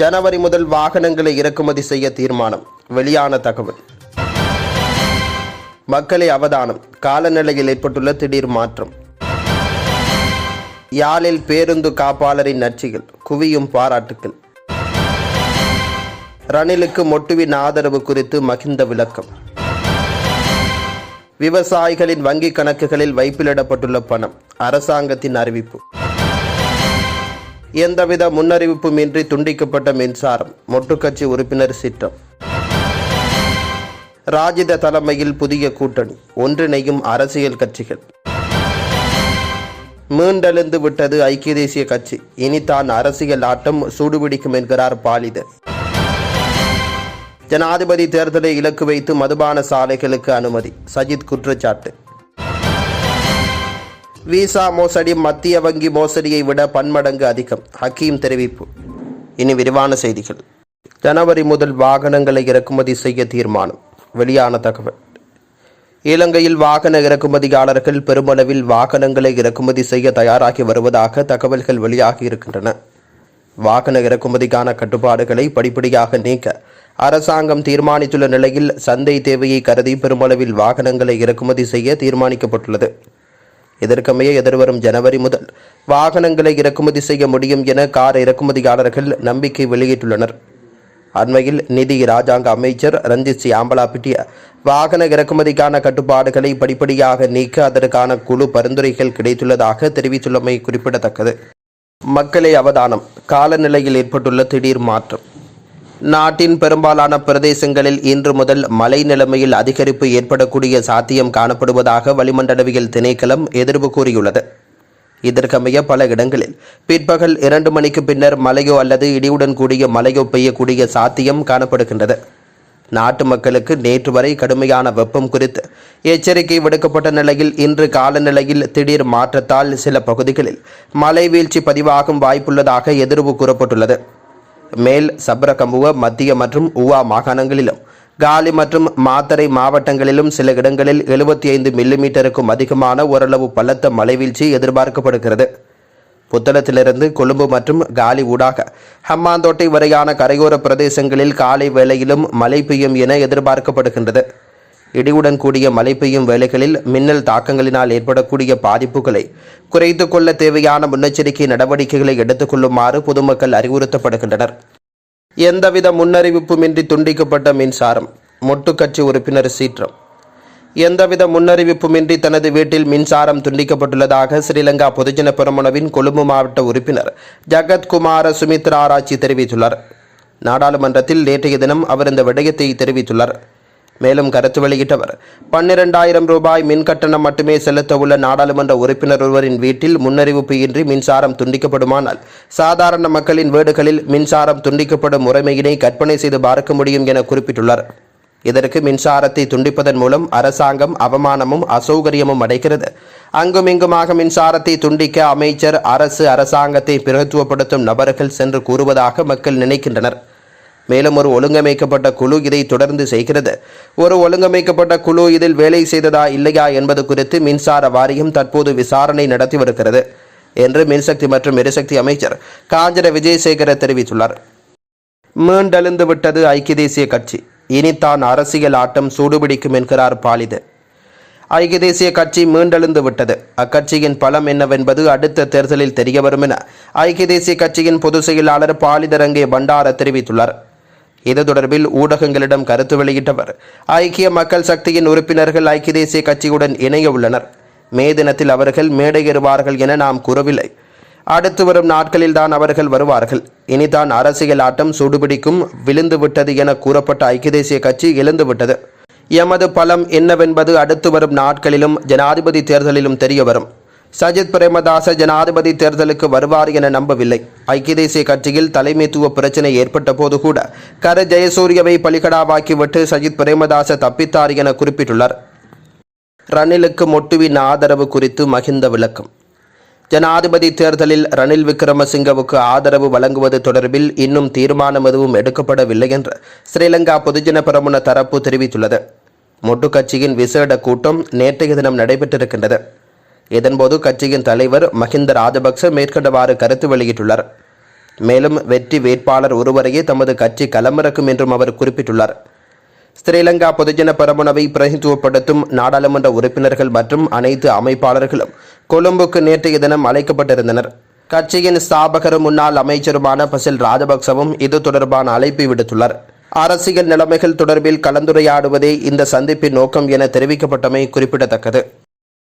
ஜனவரி முதல் வாகனங்களை இறக்குமதி செய்ய தீர்மானம். வெளியான தகவல். மக்களை அவதானம். காலநிலையில் ஏற்பட்டுள்ள திடீர் மாற்றம். யாழில் பேருந்து காப்பாளரின் நச்சிகள் குவியும் பாராட்டுக்கள். ரணிலுக்கு மொட்டுவின் ஆதரவு குறித்து மகிந்த விளக்கம். விவசாயிகளின் வங்கிக் கணக்குகளில் வைப்பிலிடப்பட்டுள்ள பணம் அரசாங்கத்தின் அறிவிப்பு. எந்தவித முன்னறிவிப்புமின்றி துண்டிக்கப்பட்ட மின்சாரம். மொட்டுக்கட்சி உறுப்பினர் சிற்றம். ராஜித தலைமையில் புதிய கூட்டணி. ஒன்றிணையும் அரசியல் கட்சிகள். மீண்டெழுந்து விட்டது ஐக்கிய தேசிய கட்சி. இனி தான் அரசியல் ஆட்டம் சூடுபிடிக்கும் என்கிறார் பாலிதர். ஜனாதிபதி தேர்தலை இலக்கு வைத்து மதுபான சாலைகளுக்கு அனுமதி. சஜித் குற்றச்சாட்டு. விசா மோசடி மத்திய வங்கி மோசடியை விட பன்மடங்கு அதிகம். ஹக்கீம் தெரிவிப்பு. இனி விரிவான செய்திகள். ஜனவரி முதல் வாகனங்களை இறக்குமதி செய்ய தீர்மானம். வெளியான தகவல். இலங்கையில் வாகன இறக்குமதியாளர்கள் பெருமளவில் வாகனங்களை இறக்குமதி செய்ய தயாராகி வருவதாக தகவல்கள் வெளியாகி இருக்கின்றன. வாகன இறக்குமதிக்கான கட்டுப்பாடுகளை படிப்படியாக நீக்க அரசாங்கம் தீர்மானித்துள்ள நிலையில் சந்தை தேவையை கருதி பெருமளவில் வாகனங்களை இறக்குமதி செய்ய தீர்மானிக்கப்பட்டுள்ளது. இதற்கமைய எதிர்வரும் ஜனவரி முதல் வாகனங்களை இறக்குமதி செய்ய முடியும் என கார் இறக்குமதியாளர்கள் நம்பிக்கை வெளியிட்டுள்ளனர். அண்மையில் நிதி ராஜாங்க அமைச்சர் ரஞ்சித் சியாம்பலா பிட்டிய வாகன இறக்குமதிக்கான கட்டுப்பாடுகளை படிப்படியாக நீக்க அதற்கான குழு பரிந்துரைகள் கிடைத்துள்ளதாக தெரிவித்துள்ளமை குறிப்பிடத்தக்கது. மக்களை அவதானம். காலநிலையில் ஏற்பட்டுள்ள திடீர் மாற்றம். நாட்டின் பெரும்பாலான பிரதேசங்களில் இன்று முதல் மழை நிலைமையில் அதிகரிப்பு ஏற்படக்கூடிய சாத்தியம் காணப்படுவதாக வளிமண்டலவியல் திணைக்களம் எதிர்ப்பு கூறியுள்ளது. இதற்கமைய பல இடங்களில் பிற்பகல் இரண்டு மணிக்கு பின்னர் மழையோ அல்லது இடியுடன் கூடிய மழையோ பெய்யக்கூடிய சாத்தியம் காணப்படுகின்றது. நாட்டு மக்களுக்கு நேற்று வரை கடுமையான வெப்பம் குறித்து எச்சரிக்கை விடுக்கப்பட்ட நிலையில் இன்று காலநிலையில் திடீர் மாற்றத்தால் சில பகுதிகளில் மழை வீழ்ச்சி பதிவாகும் வாய்ப்புள்ளதாக எதிர்வு கூறப்பட்டுள்ளது. மேல் சப்ரகமுவ மத்திய மற்றும் உவா மாகாணங்களிலும். காலி மற்றும் மாத்தரை மாவட்டங்களிலும் சில இடங்களில் எழுபத்தி ஐந்து மில்லிமீட்டருக்கும் அதிகமான ஓரளவு பலத்த மழைவீழ்ச்சி எதிர்பார்க்கப்படுகிறது. புத்தளத்திலிருந்து கொழும்பு மற்றும் காலி ஊடாக. ஹம்மாந்தோட்டை வரையான கரையோர பிரதேசங்களில் காலை வேளையிலும் மழை பெய்யும் என எதிர்பார்க்கப்படுகின்றது. இடியுடன் கூடிய மழை பெய்யும் வேளைகளில் மின்னல் தாக்கங்களினால் ஏற்படக்கூடிய பாதிப்புகளை குறைத்து கொள்ள தேவையான முன்னெச்சரிக்கை நடவடிக்கைகளை எடுத்துக்கொள்ளுமாறு பொதுமக்கள் அறிவுறுத்தப்படுகின்றனர். எந்தவித முன்னறிவிப்புமின்றி துண்டிக்கப்பட்ட மின்சாரம் மொட்டுக்கட்சி உறுப்பினர் சீற்றம். எந்தவித முன்னறிவிப்புமின்றி தனது வீட்டில் மின்சாரம் துண்டிக்கப்பட்டுள்ளதாக ஸ்ரீலங்கா பொதுஜன பெரமுனவின் கொழும்பு மாவட்ட உறுப்பினர் ஜகத்குமார சுமித்ரா ஆராய்ச்சி தெரிவித்துள்ளார். நாடாளுமன்றத்தில் நேற்றைய தினம் அவர் இந்த விடயத்தை தெரிவித்துள்ளார். மேலும் கருத்து வெளியிட்டவர். பன்னிரண்டாயிரம் ரூபாய் மின் கட்டணம் மட்டுமே செலுத்த உள்ள நாடாளுமன்ற உறுப்பினர் ஒருவரின் வீட்டில் முன்னறிவிப்பு இன்றி மின்சாரம் துண்டிக்கப்படுமானால் சாதாரண மக்களின் வீடுகளில் மின்சாரம் துண்டிக்கப்படும் முறைமையினை கற்பனை செய்து பார்க்க முடியும் என குறிப்பிட்டுள்ளார். இதற்கு மின்சாரத்தை துண்டிப்பதன் மூலம் அரசாங்கம் அவமானமும் அசௌகரியமும் அடைகிறது. அங்குமிங்குமாக மின்சாரத்தை துண்டிக்க அமைச்சர் அரசு அரசாங்கத்தை பிரகத்துவப்படுத்தும் நபர்கள் சென்று கூறுவதாக மக்கள் நினைக்கின்றனர். மேலும் ஒரு ஒழுங்கமைக்கப்பட்ட குழு இதை தொடர்ந்து செய்கிறது. ஒரு ஒழுங்கமைக்கப்பட்ட குழு இதில் வேலை செய்ததா இல்லையா என்பது குறித்து மின்சார வாரியம் தற்போது விசாரணை நடத்தி வருகிறது என்று மின்சக்தி மற்றும் எரிசக்தி அமைச்சர் காஞ்சன விஜயசேகர தெரிவித்துள்ளார். மீண்டெழுந்து விட்டது ஐக்கிய தேசிய கட்சி. இனித்தான் அரசியல் ஆட்டம் சூடுபிடிக்கும் என்கிறார் பாலிது. ஐக்கிய தேசிய கட்சி மீண்டெழுந்து விட்டது. அக்கட்சியின் பலம் என்னவென்பது அடுத்த தேர்தலில் தெரியவரும் என ஐக்கிய தேசிய கட்சியின் பொதுச் செயலாளர் பாலிதரங்கே பண்டார தெரிவித்துள்ளார். இது தொடர்பில் ஊடகங்களிடம் கருத்து வெளியிட்டவர். ஐக்கிய மக்கள் சக்தியின் உறுப்பினர்கள் ஐக்கிய தேசிய கட்சியுடன் இணைய உள்ளனர். மே தினத்தில் அவர்கள் மேடையேறுவார்கள் என நாம் கூறவில்லை. அடுத்து வரும் நாட்களில்தான் அவர்கள் வருவார்கள். இனிதான் அரசியல் ஆட்டம் சுடுபிடிக்கும் விழுந்து விட்டது என கூறப்பட்ட ஐக்கிய தேசிய கட்சி எழுந்துவிட்டது எமது பலம் என்னவென்பது அடுத்து வரும் நாட்களிலும் ஜனாதிபதி தேர்தலிலும் தெரிய வரும் சஜித் பிரேமதாச ஜனாதிபதி தேர்தலுக்கு வருவார் என நம்பவில்லை. ஐக்கிய தேசிய கட்சியில் தலைமைத்துவ பிரச்சினை ஏற்பட்ட போது கூட கர ஜெயசூரியவை பலிகடாவாக்கிவிட்டு சஜித் பிரேமதாச தப்பித்தார் என குறிப்பிட்டுள்ளார். ரணிலுக்கு மொட்டுவின் ஆதரவு குறித்து மகிந்த விளக்கம். ஜனாதிபதி தேர்தலில் ரணில் விக்ரமசிங்கவுக்கு ஆதரவு வழங்குவது தொடர்பில் இன்னும் தீர்மானம் எதுவும் எடுக்கப்படவில்லை என்று ஸ்ரீலங்கா பொதுஜன பெரமுன தரப்பு தெரிவித்துள்ளது. மொட்டு கட்சியின் விசேட கூட்டம் நேற்றைய தினம் நடைபெற்றிருக்கின்றது. இதன்போது கட்சியின் தலைவர் மஹிந்த ராஜபக்ச மேற்கண்டவாறு கருத்து வெளியிட்டுள்ளார். மேலும் வெற்றி வேட்பாளர் ஒருவரையே தமது கட்சி களமிறக்கும் என்றும் அவர் குறிப்பிட்டுள்ளார். ஸ்ரீலங்கா பொதுஜன பரமுனவை பிரதித்துவப்படுத்தும் நாடாளுமன்ற உறுப்பினர்கள் மற்றும் அனைத்து அமைப்பாளர்களும் கொழும்புக்கு நேற்றைய தினம் அழைக்கப்பட்டிருந்தனர். கட்சியின் ஸ்தாபகரும் முன்னாள் அமைச்சருமான பசில் ராஜபக்சவும் இது தொடர்பான அழைப்பு விடுத்துள்ளார். அரசியல் நிலைமைகள் தொடர்பில் கலந்துரையாடுவதே இந்த சந்திப்பின் நோக்கம் என தெரிவிக்கப்பட்டமை குறிப்பிடத்தக்கது.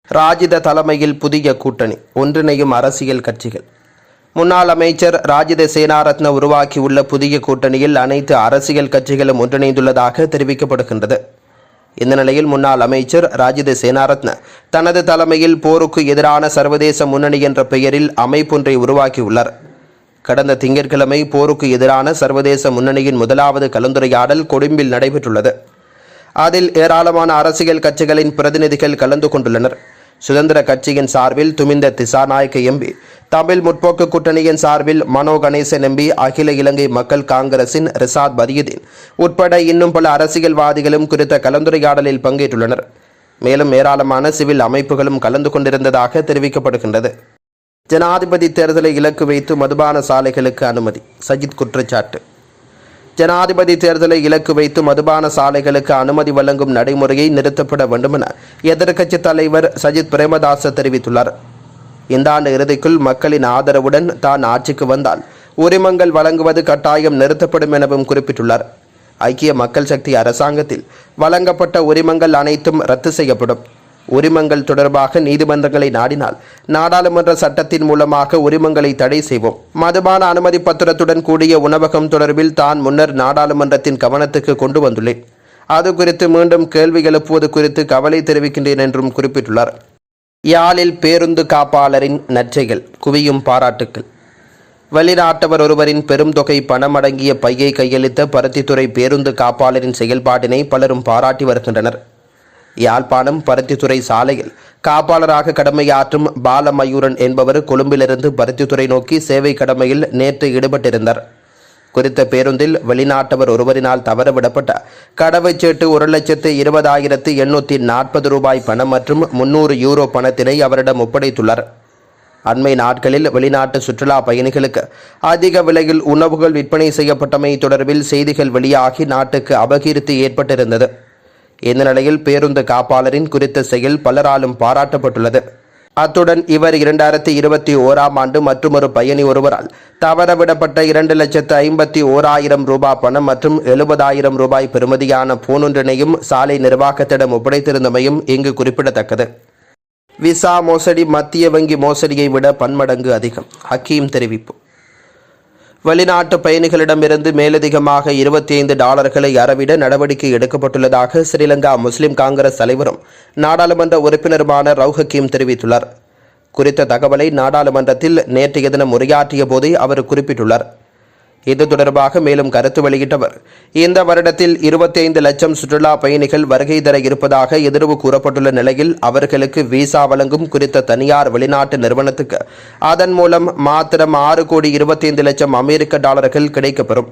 ராஜித தலைமையில் புதிய கூட்டணி ஒன்றிணையும் அரசியல் கட்சிகள். முன்னாள் அமைச்சர் ராஜித சேனாரத்ன உருவாக்கியுள்ள புதிய கூட்டணியில் அனைத்து அரசியல் கட்சிகளும் ஒன்றிணைந்துள்ளதாக தெரிவிக்கப்படுகின்றது. இந்த நிலையில் முன்னாள் அமைச்சர் ராஜித சேனாரத்ன தனது தலைமையில் போருக்கு எதிரான சர்வதேச முன்னணி என்ற பெயரில் அமைப்பொன்றை உருவாக்கியுள்ளார். கடந்த திங்கட்கிழமை போருக்கு எதிரான சர்வதேச முன்னணியின் முதலாவது கலந்துரையாடல் கொழும்பில் நடைபெற்றுள்ளது. அதில் ஏராளமான அரசியல் கட்சிகளின் பிரதிநிதிகள் கலந்து கொண்டுள்ளனர். சுதந்திர கட்சியின் சார்பில் துமிந்த திசாநாயக்க எம்பி தமிழ் முற்போக்கு கூட்டணியின் சார்பில் மனோ கணேசன் எம்பி அகில இலங்கை மக்கள் காங்கிரசின் ரிசாத் பதியுதீன் உட்பட இன்னும் பல அரசியல்வாதிகளும் குறித்த கலந்துரையாடலில் பங்கேற்றுள்ளனர். மேலும் ஏராளமான சிவில் அமைப்புகளும் கலந்து கொண்டிருந்ததாக தெரிவிக்கப்படுகின்றது. ஜனாதிபதி தேர்தலை இலக்கு வைத்து மதுபான சாலைகளுக்கு அனுமதி சஜித் குற்றச்சாட்டு. ஜனாதிபதி தேர்தலை இலக்கு வைத்து மதுபான சாலைகளுக்கு அனுமதி வழங்கும் நடைமுறையை நிறுத்தப்பட வேண்டுமென எதிர்க்கட்சித் தலைவர் சஜித் பிரேமதாச தெரிவித்துள்ளார். இந்த ஆண்டு இறுதிக்குள் மக்களின் ஆதரவுடன் தான் ஆட்சிக்கு வந்தால் உரிமங்கள் வழங்குவது கட்டாயம் நிறுத்தப்படும் எனவும் குறிப்பிட்டுள்ளார். ஐக்கிய மக்கள் சக்தி அரசாங்கத்தில் வழங்கப்பட்ட உரிமங்கள் அனைத்தும் ரத்து செய்யப்படும். உரிமங்கள் தொடர்பாக நீதிமன்றங்களை நாடினால் நாடாளுமன்ற சட்டத்தின் மூலமாக உரிமங்களை தடை செய்வோம். மதுபான அனுமதி பத்திரத்துடன் கூடிய உணவகம் தொடர்பில் தான் முன்னர் நாடாளுமன்றத்தின் கவனத்துக்கு கொண்டு வந்துள்ளேன். அது குறித்து மீண்டும் கேள்வி எழுப்புவது குறித்து கவலை தெரிவிக்கின்றேன் என்றும் குறிப்பிட்டுள்ளார். யாழில் பேருந்து காப்பாளரின் நச்சைகள் குவியும் பாராட்டுக்கள். வெளிநாட்டவர் ஒருவரின் பெரும் தொகை பணம் அடங்கிய பையை கையளித்த பருத்தித்துறை பேருந்து காப்பாளரின் செயல்பாட்டினை பலரும் பாராட்டி வருகின்றனர். யாழ்ப்பாணம் பருத்தித்துறை சாலையில் காப்பாளராக கடமையாற்றும் பாலமயூரன் என்பவர் கொழும்பிலிருந்து பருத்தித்துறை நோக்கி சேவை கடமையில் நேற்று ஈடுபட்டிருந்தார். குறித்த பேருந்தில் வெளிநாட்டவர் ஒருவரினால் தவறவிடப்பட்ட கடவுச்சீட்டு ஒரு லட்சத்து இருபதாயிரத்து எண்ணூற்றி நாற்பது ரூபாய் பணம் மற்றும் முன்னூறு யூரோ பணத்தினை அவரிடம் ஒப்படைத்துள்ளார். அண்மை நாட்களில் வெளிநாட்டு சுற்றுலா பயணிகளுக்கு அதிக விலையில் உணவுகள் விற்பனை செய்யப்பட்டமை தொடர்பில் செய்திகள் வெளியாகி நாட்டுக்கு அபகீர்த்தி ஏற்பட்டிருந்தது. இந்த நிலையில் பேருந்து காப்பாளரின் குறித்த செயல் பலராலும் பாராட்டப்பட்டுள்ளது. அத்துடன் இவர் இரண்டாயிரத்தி இருபத்தி ஓராம் ஆண்டு மற்றொரு பயணி ஒருவரால் தவறவிடப்பட்ட இரண்டு லட்சத்து ஐம்பத்தி ஓராயிரம் ரூபாய் பணம் மற்றும் எழுபதாயிரம் ரூபாய் பெறுமதியான போனொன்றினையும் சாலை நிர்வாகத்திடம் ஒப்படைத்திருந்தமையும் இங்கு குறிப்பிடத்தக்கது. விசா மோசடி மத்திய வங்கி மோசடியை விட பன்மடங்கு அதிகம். ஹக்கீம் தெரிவிப்பு. வெளிநாட்டு பயணிகளிடமிருந்து மேலதிகமாக இருபத்தி ஐந்து டாலர்களை அறவிட நடவடிக்கை எடுக்கப்பட்டுள்ளதாக ஸ்ரீலங்கா முஸ்லிம் காங்கிரஸ் தலைவரும் நாடாளுமன்ற உறுப்பினருமான ரவுஹக்கீம் தெரிவித்துள்ளார். குறித்த தகவலை நாடாளுமன்றத்தில் நேற்றைய தினம் உரையாற்றிய போதே அவர் குறிப்பிட்டுள்ளார். இது தொடர்பாக மேலும் கருத்து வெளியிட்டவர். இந்த வருடத்தில் 25 லட்சம் சுற்றுலா பயணிகள் வருகை தர இருப்பதாக எதிர்வு கூறப்பட்டுள்ள நிலையில் அவர்களுக்கு விசா வழங்கும் குறித்த தனியார் வெளிநாட்டு நிறுவனத்துக்கு. அதன் மூலம் மாத்திரம் ஆறு கோடி 25 லட்சம் அமெரிக்க டாலர்கள் கிடைக்கப்பெறும்.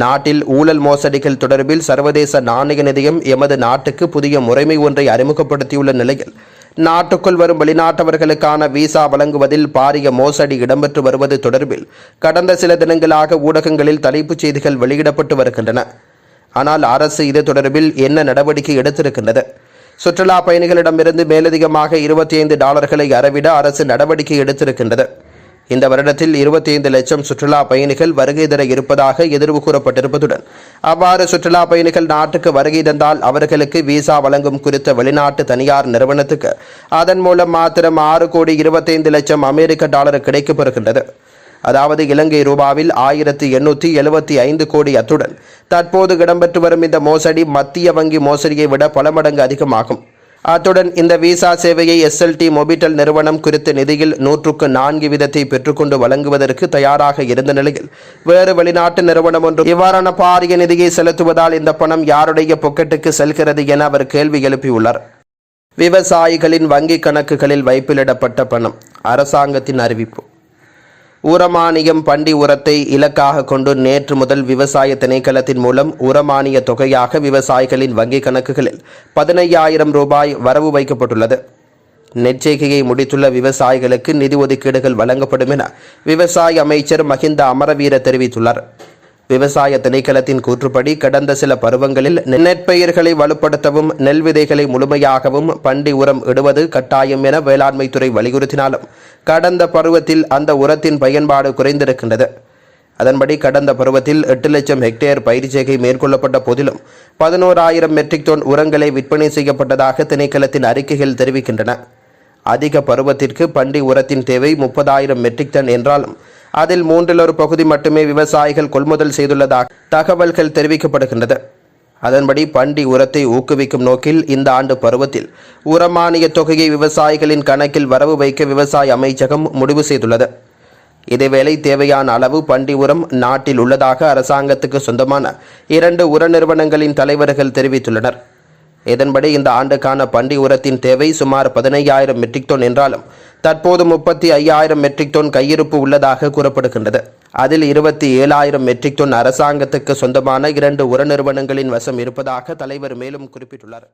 நாட்டில் ஊழல் மோசடிகள் தொடர்பில் சர்வதேச நாணய நிதியம் எமது நாட்டுக்கு புதிய முறைமை ஒன்றை அறிமுகப்படுத்தியுள்ள நிலையில் நாட்டுக்குள் வரும் வெளிநாட்டவர்களுக்கான விசா வழங்குவதில் பாரிய மோசடி இடம்பெற்று வருவது தொடர்பில் கடந்த சில தினங்களாக ஊடகங்களில் தலைப்புச் செய்திகள் வெளியிடப்பட்டு வருகின்றன. ஆனால் அரசு இது தொடர்பில் என்ன நடவடிக்கை எடுத்திருக்கின்றது? சுற்றுலா பயணிகளிடமிருந்து மேலதிகமாக இருபத்தி ஐந்து டாலர்களை அறவிட அரசு நடவடிக்கை எடுத்திருக்கின்றது. இந்த வருடத்தில் 25 லட்சம் சுற்றுலா பயணிகள் வருகை தர இருப்பதாக எதிர்வு கூறப்பட்டிருப்பதுடன் அவ்வாறு சுற்றுலா பயணிகள் நாட்டுக்கு வருகை தந்தால் அவர்களுக்கு விசா வழங்கும் குறித்த வெளிநாட்டு தனியார் நிறுவனத்துக்கு அதன் மூலம் மாத்திரம் ஆறு கோடி 25 லட்சம் அமெரிக்க டாலர் கிடைக்கப்பெறுகின்றது. அதாவது இலங்கை ரூபாவில் ஆயிரத்தி எண்ணூற்றி எழுபத்தி ஐந்து கோடி அத்துடன் தற்போது இடம்பெற்று வரும் இந்த மோசடி மத்திய வங்கி மோசடியை விட பல மடங்கு அதிகமாகும். அத்துடன் இந்த விசா சேவையை எஸ்எல்டி மொபிட்டல் நிறுவனம் குறித்த நிதியில் நூற்றுக்கு நான்கு வீதத்தை பெற்றுக்கொண்டு வழங்குவதற்கு தயாராக இருந்த நிலையில் வேறு வெளிநாட்டு நிறுவனம் ஒன்று இவ்வாறான பாரிய நிதியை செலுத்துவதால் இந்த பணம் யாருடைய பொக்கெட்டுக்கு செல்கிறது என அவர் கேள்வி எழுப்பியுள்ளார். விவசாயிகளின் வங்கிக் கணக்குகளில் வைப்பிலிடப்பட்ட பணம். அரசாங்கத்தின் அறிவிப்பு. உரமானியம் பண்டி உரத்தை இலக்காக கொண்டு நேற்று முதல் விவசாய திணைக்களத்தின் மூலம் உரமானிய தொகையாக விவசாயிகளின் வங்கிக் கணக்குகளில் பதினையாயிரம் ரூபாய் வரவு வைக்கப்பட்டுள்ளது. நெற்செய்கையை முடித்துள்ள விவசாயிகளுக்கு நிதி ஒதுக்கீடுகள் வழங்கப்படும் என விவசாய அமைச்சர் மஹிந்த அமரவீர தெரிவித்துள்ளார். விவசாய திணைக்களத்தின் கூற்றுப்படி கடந்த சில பருவங்களில் நெற்பயிர்களை வலுப்படுத்தவும் நெல் விதைகளை முழுமையாகவும் பண்டி உரம் இடுவது கட்டாயம் என வேளாண்மைத்துறை வலியுறுத்தினாலும் கடந்த பருவத்தில் அந்த உரத்தின் பயன்பாடு குறைந்திருக்கின்றது. அதன்படி கடந்த பருவத்தில் எட்டு லட்சம் ஹெக்டேர் பயிர்ச்செய்கை மேற்கொள்ளப்பட்ட போதிலும் பதினோராயிரம் மெட்ரிக் டன் உரங்களை விற்பனை செய்யப்பட்டதாக திணைக்களத்தின் அறிக்கைகள் தெரிவிக்கின்றன. அதிக பருவத்திற்கு பண்டி உரத்தின் தேவை முப்பதாயிரம் மெட்ரிக் டன் என்றாலும் அதில் மூன்றில் ஒரு பகுதி மட்டுமே விவசாயிகள் கொள்முதல் செய்துள்ளதாக தகவல்கள் தெரிவிக்கப்படுகின்றது. அதன்படி பண்டி உரத்தை ஊக்குவிக்கும் நோக்கில் இந்த ஆண்டு பருவத்தில் உரமானிய தொகையை விவசாயிகளின் கணக்கில் வரவு வைக்க விவசாய அமைச்சகம் முடிவு செய்துள்ளது. இதேவேளை தேவையான அளவு பண்டி உரம் நாட்டில் உள்ளதாக அரசாங்கத்துக்கு சொந்தமான இரண்டு உர நிறுவனங்களின் தலைவர்கள் தெரிவித்துள்ளனர். இதன்படி இந்த ஆண்டுக்கான பண்டி உரத்தின் தேவை சுமார் பதினையாயிரம் மெட்ரிக் டன் என்றாலும் தற்போது முப்பத்தி ஐயாயிரம் மெட்ரிக் டன் கையிருப்பு உள்ளதாக கூறப்படுகின்றது. அதில் இருபத்தி ஏழாயிரம் மெட்ரிக் டன் அரசாங்கத்துக்கு சொந்தமான இரண்டு உர நிறுவனங்களின் வசம் இருப்பதாக தலைவர் மேலும் குறிப்பிட்டுள்ளார்.